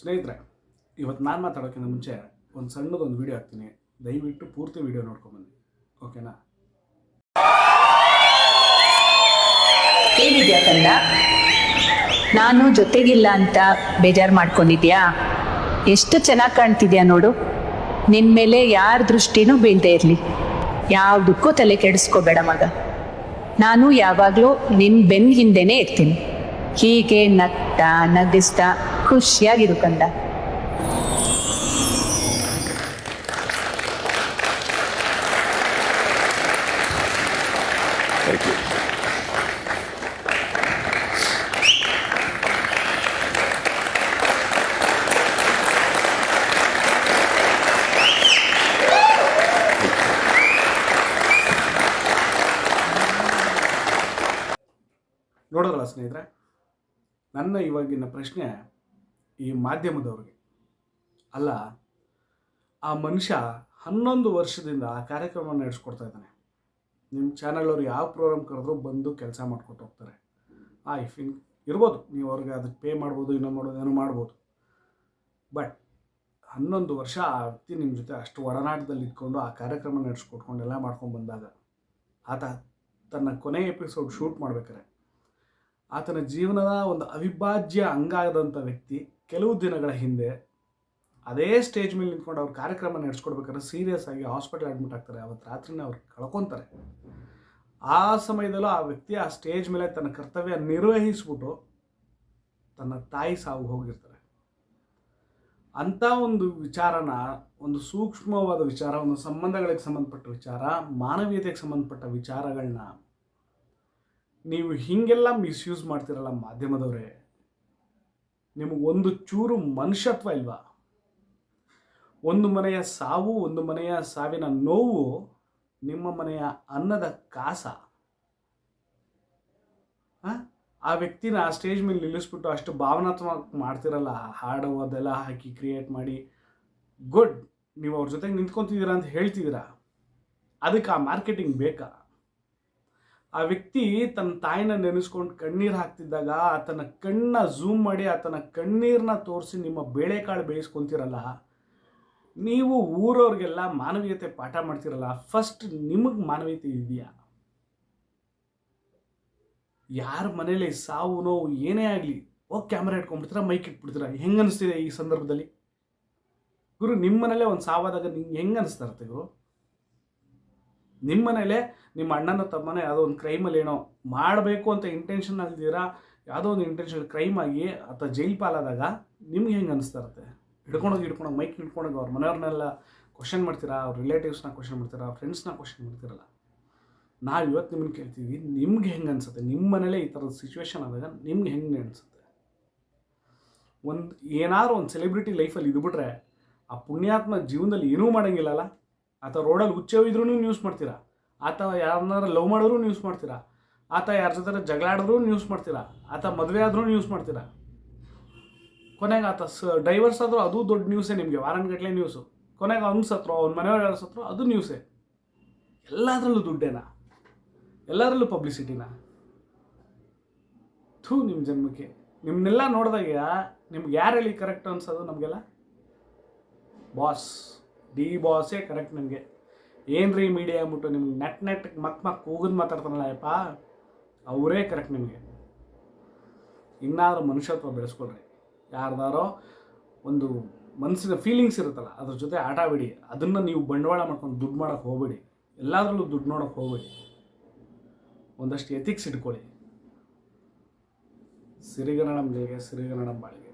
ಸ್ನೇಹಿತರೆ, ಇವತ್ತು ನಾನು ಮಾತಾಡೋಕ್ಕಿಂತ ಮುಂಚೆ ಒಂದು ಸಣ್ಣದೊಂದು ವಿಡಿಯೋ ಹಾಕ್ತೀನಿ. ದಯವಿಟ್ಟು ಪೂರ್ತಿ ವಿಡಿಯೋ ನೋಡ್ಕೊಂಬನ್ನಿ. ಓಕೆನಾ ಏನಿದೆಯಾ ಕಂದ ನಾನು ಜೊತೆಗಿಲ್ಲ ಅಂತ ಬೇಜಾರು ಮಾಡ್ಕೊಂಡಿದ್ಯಾ? ಎಷ್ಟು ಚೆನ್ನಾಗಿ ಕಾಣ್ತಿದ್ಯಾ ನೋಡು. ನಿನ್ನ ಮೇಲೆ ಯಾರ ದೃಷ್ಟಿನೂ ಬೀಳದೆ ಇರಲಿ. ಯಾವುದಕ್ಕೂ ತಲೆ ಕೆಡಿಸ್ಕೋಬೇಡ ಮಗ. ನಾನು ಯಾವಾಗಲೂ ನಿನ್ನ ಬೆನ್ನ ಹಿಂದೆನೇ ಇರ್ತೀನಿ. ಹೀಗೆ ನಗ್ತಾ ನಗಿಸ್ತಾ ಖುಷಿಯಾಗಿರು ಕಂದ ಥ್ಯಾಂಕ್ ಯು ನೋಡೋದಲ್ಲ ಸ್ನೇಹಿತರೆ ನನ್ನ ಇವಾಗಿನ ಪ್ರಶ್ನೆ ಈ ಮಾಧ್ಯಮದವ್ರಿಗೆ. ಅಲ್ಲ, ಆ ಮನುಷ್ಯ ಹನ್ನೊಂದು ವರ್ಷದಿಂದ ಆ ಕಾರ್ಯಕ್ರಮ ನಡೆಸ್ಕೊಡ್ತಾ ಇದ್ದಾನೆ. ನಿಮ್ಮ ಚಾನಲವ್ರು ಯಾವ ಪ್ರೋಗ್ರಾಮ್ ಕರೆದ್ರು ಬಂದು ಕೆಲಸ ಮಾಡ್ಕೊಟ್ಟು ಹೋಗ್ತಾರೆ. ಆ ಇಫ್ ಇನ್ ಇರ್ಬೋದು, ನೀವು ಅವ್ರಿಗೆ ಅದಕ್ಕೆ ಪೇ ಮಾಡ್ಬೋದು ಇನ್ನೂ ಮಾಡೋದು ಏನೋ ಮಾಡ್ಬೋದು. ಬಟ್ ಹನ್ನೊಂದು ವರ್ಷ ಆ ವ್ಯಕ್ತಿ ನಿಮ್ಮ ಜೊತೆ ಅಷ್ಟು ಒಡನಾಟದಲ್ಲಿ ಇಟ್ಕೊಂಡು ಆ ಕಾರ್ಯಕ್ರಮ ನಡೆಸ್ಕೊಟ್ಕೊಂಡು ಎಲ್ಲ ಮಾಡ್ಕೊಂಡು ಬಂದಾಗ, ಆತ ತನ್ನ ಕೊನೆ ಎಪಿಸೋಡ್ ಶೂಟ್ ಮಾಡ್ಬೇಕಾರೆ ಆತನ ಜೀವನದ ಒಂದು ಅವಿಭಾಜ್ಯ ಅಂಗ ಆದಂಥ ವ್ಯಕ್ತಿ ಕೆಲವು ದಿನಗಳ ಹಿಂದೆ ಅದೇ ಸ್ಟೇಜ್ ಮೇಲೆ ನಿಂತ್ಕೊಂಡು ಅವ್ರ ಕಾರ್ಯಕ್ರಮ ನಡೆಸ್ಕೊಡ್ಬೇಕಾದ್ರೆ ಸೀರಿಯಸ್ ಆಗಿ ಹಾಸ್ಪಿಟಲ್ ಅಡ್ಮಿಟ್ ಆಗ್ತಾರೆ. ಅವತ್ತು ರಾತ್ರಿನೇ ಅವ್ರು ಕಳ್ಕೊತಾರೆ. ಆ ಸಮಯದಲ್ಲೂ ಆ ವ್ಯಕ್ತಿ ಆ ಸ್ಟೇಜ್ ಮೇಲೆ ತನ್ನ ಕರ್ತವ್ಯ ನಿರ್ವಹಿಸ್ಬಿಟ್ಟು ತನ್ನ ತಾಯಿ ಸಾವು ಹೋಗಿರ್ತಾರೆ. ಅಂಥ ಒಂದು ವಿಚಾರನ, ಒಂದು ಸೂಕ್ಷ್ಮವಾದ ವಿಚಾರ, ಒಂದು ಸಂಬಂಧಗಳಿಗೆ ಸಂಬಂಧಪಟ್ಟ ವಿಚಾರ, ಮಾನವೀಯತೆಗೆ ಸಂಬಂಧಪಟ್ಟ ವಿಚಾರಗಳನ್ನ ನೀವು ಹೀಗೆಲ್ಲ ಮಿಸ್ಯೂಸ್ ಮಾಡ್ತಿರಲ್ಲ ಮಾಧ್ಯಮದವರೇ. ನಿಮಗೆ ಒಂದು ಚೂರು ಮನುಷ್ಯತ್ವ ಇಲ್ವಾ? ಒಂದು ಮನೆಯ ಸಾವು, ಒಂದು ಮನೆಯ ಸಾವಿನ ನೋವು, ನಿಮ್ಮ ಮನೆಯ ಅನ್ನದ ಕಾಸ? ಆ ವ್ಯಕ್ತಿನ ಆ ಸ್ಟೇಜ್ ಮೇಲೆ ನಿಲ್ಲಿಸ್ಬಿಟ್ಟು ಅಷ್ಟು ಭಾವನಾತ್ಮಕ ಮಾಡ್ತಿರಲ್ಲ, ಹಾಡು ಅದೆಲ್ಲ ಹಾಕಿ ಕ್ರಿಯೇಟ್ ಮಾಡಿ ಗುಡ್ ನೀವು ಅವ್ರ ಜೊತೆಗೆ ನಿಂತ್ಕೊತಿದ್ದೀರಾ ಅಂತ ಹೇಳ್ತಿದ್ದೀರಾ? ಅದಕ್ಕೆ ಆ ಮಾರ್ಕೆಟಿಂಗ್ ಬೇಕಾ? ಆ ವ್ಯಕ್ತಿ ತನ್ನ ತಾಯಿನ ನೆನೆಸ್ಕೊಂಡು ಕಣ್ಣೀರು ಹಾಕ್ತಿದ್ದಾಗ ಆತನ ಕಣ್ಣ ಝೂಮ್ ಮಾಡಿ ಆತನ ಕಣ್ಣೀರನ್ನ ತೋರಿಸಿ ನಿಮ್ಮ ಬೇಳೆಕಾಳು ಬೇಯಿಸ್ಕೊತಿರಲ್ಲ? ನೀವು ಊರವ್ರಿಗೆಲ್ಲ ಮಾನವೀಯತೆ ಪಾಠ ಮಾಡ್ತಿರಲ್ಲ ಫಸ್ಟ್ ನಿಮಗೆ ಮಾನವೀಯತೆ ಇದೆಯಾ? ಯಾರ ಮನೇಲಿ ಸಾವು ನೋವು ಏನೇ ಆಗಲಿ ಓ ಕ್ಯಾಮ್ರಾ ಇಟ್ಕೊಂಡ್ಬಿಡ್ತೀರಾ ಮೈಕ್ ಇಟ್ಬಿಡ್ತೀರಾ, ಹೆಂಗೆ ಅನಿಸ್ತಿದೆ ಈ ಸಂದರ್ಭದಲ್ಲಿ? ಗುರು ನಿಮ್ಮ ಮನೇಲೆ ಒಂದು ಸಾವಾದಾಗ ನಿಂಗೆ ಹೆಂಗೆ ಅನಿಸ್ತಾ ಗುರು? ನಿಮ್ಮ ಮನೇಲೆ ನಿಮ್ಮ ಅಣ್ಣನ ತಮ್ಮನ ಯಾವುದೋ ಒಂದು ಕ್ರೈಮಲ್ಲಿ ಏನೋ ಮಾಡಬೇಕು ಅಂತ ಇಂಟೆನ್ಷನ್ ಅಲ್ದಿರಾ ಯಾವುದೋ ಒಂದು ಇಂಟೆನ್ಷನ್ ಕ್ರೈಮ್ ಆಗಿ ಅಥವಾ ಜೈಲ್ ಪಾಲಾದಾಗ ನಿಮ್ಗೆ ಹೆಂಗೆ ಅನಿಸ್ತಾ ಇರುತ್ತೆ? ಹಿಡ್ಕೊಂಡೋಗಿ ಹಿಡ್ಕೊಂಡೋಗಿ ಮೈಕ್ ಹಿಡ್ಕೊಂಡೋಗಿ ಅವ್ರ ಮನೆಯವ್ರನ್ನೆಲ್ಲ ಕ್ವಶನ್ ಮಾಡ್ತೀರಾ? ಅವ್ರ ರಿಲೇಟಿವ್ಸ್ನ ಕ್ವಶನ್ ಮಾಡ್ತೀರಾ? ಅವ್ರ ಫ್ರೆಂಡ್ಸ್ನ ಕ್ವಶನ್ ಮಾಡ್ತೀರಲ್ಲ? ನಾವು ಇವತ್ತು ನಿಮ್ಮನ್ನು ಕೇಳ್ತೀವಿ, ನಿಮ್ಗೆ ಹೆಂಗೆ ಅನಿಸುತ್ತೆ? ನಿಮ್ಮ ಮನೇಲೇ ಈ ಥರದ ಸಿಚುವೇಶನ್ ಆದಾಗ ನಿಮ್ಗೆ ಹೆಂಗೆ ಅನಿಸುತ್ತೆ? ಒಂದು ಏನಾದ್ರು ಒಂದು ಸೆಲೆಬ್ರಿಟಿ ಲೈಫಲ್ಲಿ ಇದ್ಬಿಟ್ರೆ ಆ ಪುಣ್ಯಾತ್ಮ ಜೀವನದಲ್ಲಿ ಏನೂ ಮಾಡೋಂಗಿಲ್ಲಲ್ಲ? ಆತ ರೋಡಲ್ಲಿ ಹುಚ್ಚೆ ಇದ್ರೂ ನ್ಯೂಸ್ ಮಾಡ್ತೀರಾ? ಆತ ಯಾರನ್ನಾರು ಲವ್ ಮಾಡಿದ್ರು ನ್ಯೂಸ್ ಮಾಡ್ತೀರಾ? ಆತ ಯಾರ ಜೊತೆ ಜಗಳಾಡಿದ್ರೂ ನ್ಯೂಸ್ ಮಾಡ್ತೀರಾ? ಆತ ಮದುವೆ ಆದರೂ ನ್ಯೂಸ್ ಮಾಡ್ತೀರಾ? ಕೊನೆಗೆ ಆತ ಸ ಡೈವರ್ಸ್ ಆದರೂ ಅದು ದೊಡ್ಡ ನ್ಯೂಸೇ ನಿಮಗೆ ವಾರನ್ಗಟ್ಲೆ ನ್ಯೂಸು ಕೊನೆಗೆ ಅವ್ನು ಸತ್ರು, ಅವ್ನ ಮನೆಯವ್ರು ಯಾರು ಸತ್ರು, ಅದು ನ್ಯೂಸೇ ಎಲ್ಲದರಲ್ಲೂ ದುಡ್ಡೇನಾ? ಎಲ್ಲದರಲ್ಲೂ ಪಬ್ಲಿಸಿಟಿನಾ ಥೂ ನಿಮ್ಮ ಜನ್ಮಕ್ಕೆ. ನಿಮ್ಮನ್ನೆಲ್ಲ ನೋಡಿದಾಗ ನಿಮ್ಗೆ ಯಾರು ಹೇಳಿ ಕರೆಕ್ಟ್ ಅನ್ಸೋದು ನಮಗೆಲ್ಲ? ಬಾಸ್ ಡಿ ಬಾಸೇ ಕರೆಕ್ಟ್ ನಿಮಗೆ ಏನು ರೀ ಮೀಡಿಯಾ ಅಂದ್ಬಿಟ್ಟು ನಿಮ್ಗೆ ನೆಟ್ ನೆಟ್ ಮಕ್ ಮಕ್ ಕೂಗಿದ್ ಮಾತಾಡ್ತಾನಲ್ಲ ಯಪ್ಪ ಅವರೇ ಕರೆಕ್ಟ್ ನಿಮಗೆ. ಇನ್ನಾದರೂ ಮನುಷ್ಯತ್ವ ಬೆಳೆಸ್ಕೊಳ್ರಿ. ಯಾರ್ದಾರೋ ಒಂದು ಮನಸ್ಸಿನ ಫೀಲಿಂಗ್ಸ್ ಇರುತ್ತಲ್ಲ, ಅದ್ರ ಜೊತೆ ಆಟ ಬಿಡಿ ಅದನ್ನು ನೀವು ಬಂಡವಾಳ ಮಾಡ್ಕೊಂಡು ದುಡ್ಡು ಮಾಡೋಕ್ಕೆ ಹೋಗಬೇಡಿ. ಎಲ್ಲದರಲ್ಲೂ ದುಡ್ಡು ನೋಡೋಕ್ಕೆ ಹೋಗಬೇಡಿ. ಒಂದಷ್ಟು ಎಥಿಕ್ಸ್ ಇಟ್ಕೊಳ್ಳಿ. ಸಿರಿಗನ್ನಡಂ ಜೊತೆಗೆ ಸಿರಿಗನ್ನಡಂ ಬಾಳಿಗೆ.